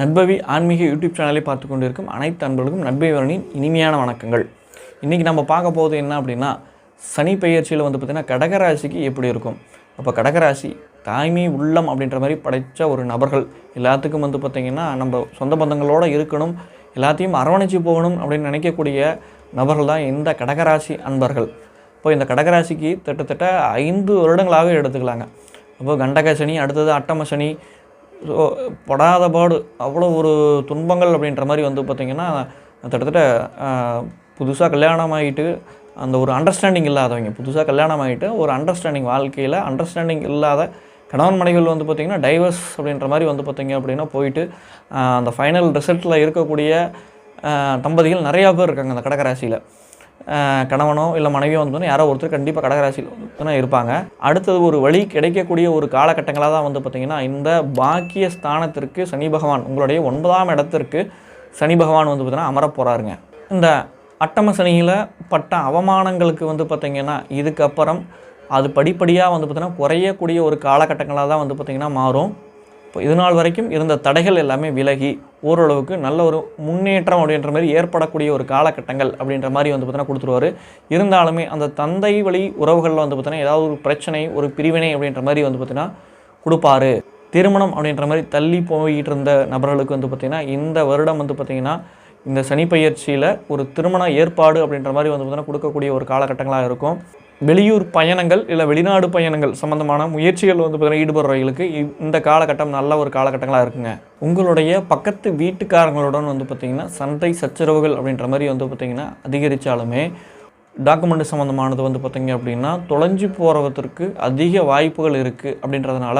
நட்பவி ஆன்மீக யூடியூப் சேனலை பார்த்து கொண்டிருக்கும் அனைத்து அன்பர்களுக்கும் நட்பவிவரனின் இனிமையான வணக்கங்கள். இன்றைக்கி நம்ம பார்க்க போகிறது என்ன அப்படின்னா சனி பெயர்ச்சியில் வந்து பார்த்திங்கன்னா கடகராசிக்கு எப்படி இருக்கும்? அப்போ கடகராசி தாய்மை உள்ளம் அப்படின்ற மாதிரி படைத்த ஒரு நபர்கள். எல்லாத்துக்கும் வந்து பார்த்திங்கன்னா நம்ம சொந்த பந்தங்களோடு இருக்கணும் எல்லாத்தையும் அரவணைச்சு போகணும் அப்படின்னு நினைக்கக்கூடிய நபர்கள் தான் இந்த கடகராசி அன்பர்கள். இப்போ இந்த கடகராசிக்கு கிட்டத்தட்ட ஐந்து வருடங்களாகவே எடுத்துக்கலாங்க. அப்போது கண்டக சனி அடுத்தது அட்டம சனி ஸோ படாத பாடு அவ்வளோ ஒரு துன்பங்கள் அப்படின்ற மாதிரி வந்து பார்த்திங்கன்னா கிட்டத்தட்ட புதுசாக கல்யாணம் ஆகிட்டு அந்த ஒரு அண்டர்ஸ்டாண்டிங் இல்லாதவங்க புதுசாக கல்யாணம் ஆகிட்டு ஒரு அண்டர்ஸ்டாண்டிங் வாழ்க்கையில் அண்டர்ஸ்டாண்டிங் இல்லாத கணவன் மனைகள் வந்து பார்த்திங்கன்னா டைவர்ஸ் அப்படின்ற மாதிரி வந்து பார்த்திங்க அப்படின்னா போயிட்டு அந்த ஃபைனல் ரிசல்ட்டில் இருக்கக்கூடிய தம்பதிகள் நிறையா பேர் இருக்காங்க அந்த கடகராசியில். கணவனோ இல்லை மனைவியோ வந்து யாரோ ஒருத்தர் கண்டிப்பாக கடகராசியில் வந்து இருப்பாங்க. அடுத்தது ஒரு வழி கிடைக்கக்கூடிய ஒரு காலகட்டங்களாக தான் வந்து பார்த்திங்கன்னா இந்த பாக்கிய ஸ்தானத்திற்கு சனி பகவான் உங்களுடைய ஒன்பதாம் இடத்திற்கு சனி பகவான் வந்து பார்த்திங்கன்னா அமரப் போகிறாருங்க இந்த அட்டம சனியில் பட்ட அவமானங்களுக்கு வந்து பார்த்திங்கன்னா இதுக்கப்புறம் அது படிப்படியாக வந்து பார்த்திங்கன்னா குறையக்கூடிய ஒரு காலகட்டங்களாக தான் வந்து பார்த்திங்கன்னா மாறும். இப்போ இது நாள் வரைக்கும் இருந்த தடைகள் எல்லாமே விலகி ஓரளவுக்கு நல்ல ஒரு முன்னேற்றம் அப்படின்ற மாதிரி ஏற்படக்கூடிய ஒரு காலகட்டங்கள் அப்படின்ற மாதிரி வந்து பார்த்தீங்கன்னா கொடுத்துருவாரு. இருந்தாலுமே அந்த தந்தை வழி உறவுகளில் வந்து பார்த்தீங்கன்னா ஏதாவது ஒரு பிரச்சனை ஒரு பிரிவினை அப்படின்ற மாதிரி வந்து பார்த்தீங்கன்னா கொடுப்பாரு. திருமணம் அப்படின்ற மாதிரி தள்ளி போயிட்டு இருந்த நபர்களுக்கு வந்து பார்த்திங்கன்னா இந்த வருடம் வந்து பார்த்திங்கன்னா இந்த சனி பயிற்சியில் ஒரு திருமண ஏற்பாடு அப்படின்ற மாதிரி வந்து பார்த்திங்கன்னா கொடுக்கக்கூடிய ஒரு காலகட்டங்களாக இருக்கும். வெளியூர் பயணங்கள் இல்லை வெளிநாடு பயணங்கள் சம்மந்தமான முயற்சிகள் வந்து பார்த்தீங்கன்னா ஈடுபடுறவர்களுக்கு இந்த காலகட்டம் நல்ல ஒரு காலகட்டங்களாக இருக்குங்க. உங்களுடைய பக்கத்து வீட்டுக்காரங்களுடன் வந்து பார்த்திங்கன்னா சண்டை சச்சரவுகள் அப்படின்ற மாதிரி வந்து பார்த்திங்கன்னா அதிகரித்தாலுமே டாக்குமெண்ட் சம்மந்தமானது வந்து பார்த்திங்க அப்படின்னா தொலைஞ்சு போகிறவத்திற்கு அதிக வாய்ப்புகள் இருக்குது அப்படின்றதுனால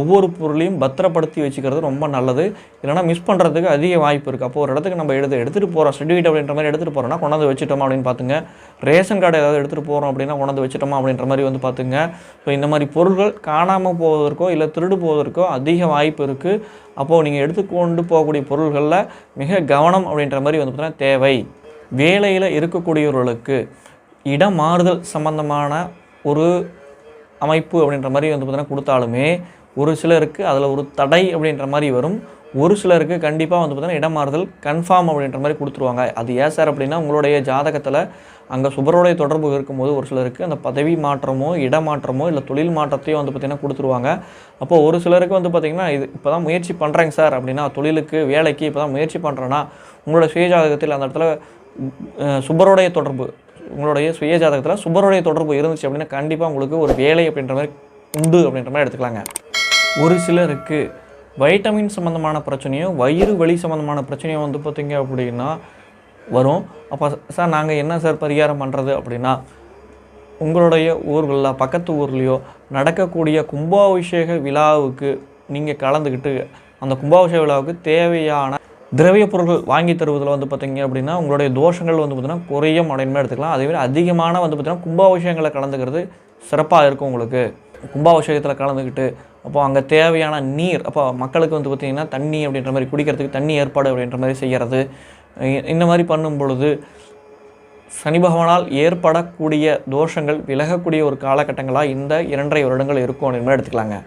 ஒவ்வொரு பொருளையும் பத்திரப்படுத்தி வச்சுக்கிறது ரொம்ப நல்லது. இல்லைனா மிஸ் பண்ணுறதுக்கு அதிக வாய்ப்பு இருக்குது அப்போ ஒரு இடத்துக்கு நம்ம எடுத்து எடுத்துகிட்டு போகிறோம் சர்டிஃபிகேட் அப்படின்ற மாதிரி எடுத்துகிட்டு போகிறோம்னா கொண்டாந்து வச்சுட்டோமா அப்படின்னு பார்த்துங்க. ரேஷன் கார்டு ஏதாவது எடுத்துகிட்டு போகிறோம் அப்படின்னா கொண்டாந்து வச்சுட்டோமா அப்படின்ற மாதிரி வந்து பார்த்துங்க. ஸோ இந்த மாதிரி பொருட்கள் காணாமல் போவதற்கோ இல்லை திருடு போவதற்கோ அதிக வாய்ப்பு இருக்குது அப்போது நீங்கள் எடுத்துக்கொண்டு போகக்கூடிய பொருள்களில் மிக கவனம் அப்படின்ற மாதிரி வந்து பார்த்தீங்கன்னா தேவை. வேலையில் இருக்கக்கூடியவர்களுக்கு இடம் மாறுதல் சம்பந்தமான ஒரு அமைப்பு அப்படின்ற மாதிரி வந்து பார்த்தீங்கன்னா கொடுத்தாலுமே ஒரு சிலருக்கு அதில் ஒரு தடை அப்படின்ற மாதிரி வரும். ஒரு சிலருக்கு கண்டிப்பாக வந்து பார்த்தீங்கன்னா இடமாறுதல் கன்ஃபார்ம் அப்படின்ற மாதிரி கொடுத்துருவாங்க. அது ஏன் சார் அப்படின்னா உங்களுடைய ஜாதகத்தில் அங்கே சுபருடைய தொடர்பு இருக்கும்போது ஒரு சிலருக்கு அந்த பதவி மாற்றமோ இடமாற்றமோ இல்லை தொழில் மாற்றத்தையோ வந்து பார்த்திங்கன்னா கொடுத்துருவாங்க. அப்போது ஒரு சிலருக்கு வந்து பார்த்திங்கன்னா இது இப்போ தான் முயற்சி பண்ணுறேங்க சார் அப்படின்னா தொழிலுக்கு வேலைக்கு இப்போ தான் முயற்சி பண்ணுறேன்னா உங்களோட சுயஜாதகத்தில் அந்த இடத்துல சுபருடைய தொடர்பு உங்களுடைய சுயஜாதகத்தில் சுபருடைய தொடர்பு இருந்துச்சு அப்படின்னா கண்டிப்பாக உங்களுக்கு ஒரு வேலை அப்படின்ற மாதிரி உண்டு அப்படின்ற மாதிரி எடுத்துக்கலாங்க. ஒரு சிலருக்கு வைட்டமின் சம்மந்தமான பிரச்சனையும் வயிறு வலி சம்மந்தமான பிரச்சனையும் வந்து பார்த்திங்க அப்படின்னா வரும். அப்போ சார் நாங்கள் என்ன சார் பரிகாரம் பண்ணுறது அப்படின்னா உங்களுடைய ஊர்களில் பக்கத்து ஊர்லேயோ நடக்கக்கூடிய கும்பாபிஷேக விழாவுக்கு நீங்கள் கலந்துக்கிட்டு அந்த கும்பாபிஷேக விழாவுக்கு தேவையான திரவிய பொருட்கள் வாங்கி தருவதில் வந்து பார்த்திங்க அப்படின்னா உங்களுடைய தோஷங்கள் வந்து பார்த்திங்கன்னா குறையும் அப்படின்னு எடுத்துக்கலாம். அதே மாதிரி அதிகமான வந்து பார்த்திங்கன்னா கும்பாபிஷேகங்களை கலந்துக்கிறது சிறப்பாக இருக்கும் உங்களுக்கு. கும்பாபிஷேகத்தில் கலந்துக்கிட்டு அப்போ அங்கே தேவையான நீர் அப்போ மக்களுக்கு வந்து பார்த்திங்கன்னா தண்ணி அப்படின்ற மாதிரி குடிக்கிறதுக்கு தண்ணி ஏற்பாடு அப்படின்ற மாதிரி செய்கிறது இந்த மாதிரி பண்ணும் பொழுது சனி பகவானால் ஏற்படக்கூடிய தோஷங்கள் விலகக்கூடிய ஒரு காலகட்டங்களாக இந்த இரண்டரை வருடங்கள் இருக்கும் அப்படின்னு எடுத்துக்கலாங்க.